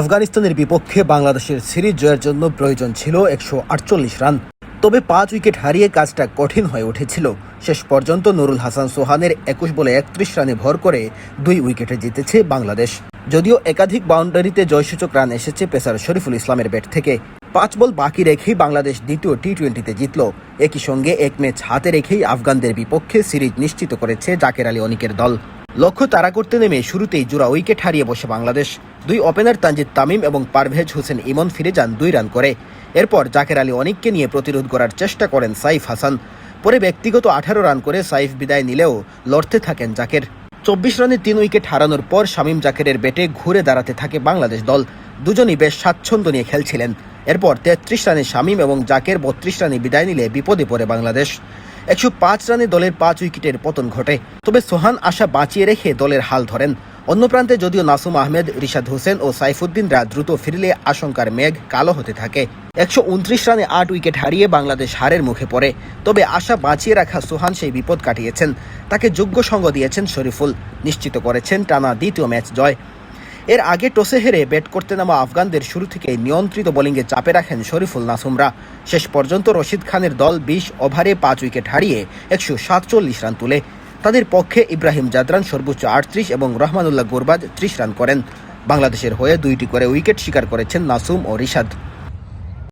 আফগানিস্তানের বিপক্ষে বাংলাদেশের সিরিজ জয়ের জন্য প্রয়োজন ছিল একশো আটচল্লিশ রান। তবে পাঁচ উইকেট হারিয়ে কাজটা কঠিন হয়ে উঠেছিল। শেষ পর্যন্ত নুরুল হাসান সোহানের একুশ বলে একত্রিশ রানে ভর করে দুই উইকেটে জিতেছে বাংলাদেশ। যদিও একাধিক বাউন্ডারিতে জয়সূচক রান এসেছে পেসার শরীফুল ইসলামের ব্যাট থেকে। পাঁচ বল বাকি রেখেই বাংলাদেশ দ্বিতীয় টি টোয়েন্টিতে জিতল। একই সঙ্গে এক ম্যাচ হাতে রেখেই আফগানদের বিপক্ষে সিরিজ নিশ্চিত করেছে জাকের আলী অনিকের দল। লক্ষ্য তাড়া করতে নেমে শুরুতেই জোড়া উইকেট হারিয়ে বসে বাংলাদেশ। দুই ওপেনার তানজিদ তামিম এবং পারভেজ হোসেন ইমন ফিরে যান দুই রান করে। এরপর জাকের আলী অনিককে নিয়ে প্রতিরোধ করার চেষ্টা করেন সাইফ হাসান। পরে ব্যক্তিগত আঠারো রান করে সাইফ বিদায় নিলেও লড়তে থাকেন জাকের। চব্বিশ রানে তিন উইকেট হারানোর পর শামীম জাকেরের ব্যাটে ঘুরে দাঁড়াতে থাকে বাংলাদেশ দল। দুজনই বেশ স্বাচ্ছন্দ্য নিয়ে খেলছিলেন। এরপর তেত্রিশ রানে শামীম এবং জাকের বত্রিশ রানে বিদায় নিলে বিপদে পড়ে বাংলাদেশ। একশো পাঁচ রানে দলের পাঁচ উইকেটের পতন ঘটে। তবে সোহান আশা বাঁচিয়ে রেখে দলের হাল ধরেন। অন্য প্রান্তে যদিও নাসুম আহমেদ, রিশাদ হোসেন ও সাইফুদ্দিনরা দ্রুত ফিরলে আশঙ্কার মেঘ কালো হতে থাকে। একশো উনত্রিশ রানে আট উইকেট হারিয়ে বাংলাদেশ হারের মুখে পড়ে। তবে আশা বাঁচিয়ে রাখা সোহান সেই বিপদ কাটিয়েছেন। তাকে যোগ্য সঙ্গ দিয়েছেন শরীফুল। নিশ্চিত করেছেন টানা দ্বিতীয় ম্যাচ জয়। এর আগে টসে হেরে ব্যাট করতে নামা আফগানদের শুরু থেকে নিয়ন্ত্রিত বোলিংয়ে চাপে রাখেন শরীফুল নাসুমরা। শেষ পর্যন্ত রশিদ খানের দল বিশ ওভারে পাঁচ উইকেট হারিয়ে একশো সাতচল্লিশ রান তুলে। তাদের পক্ষে ইব্রাহিম জাদরান সর্বোচ্চ আটত্রিশ এবং রহমানুল্লাহ গোরবাজ ত্রিশ রান করেন। বাংলাদেশের হয়ে দুইটি করে উইকেট শিকার করেছেন নাসুম ও রিশাদ।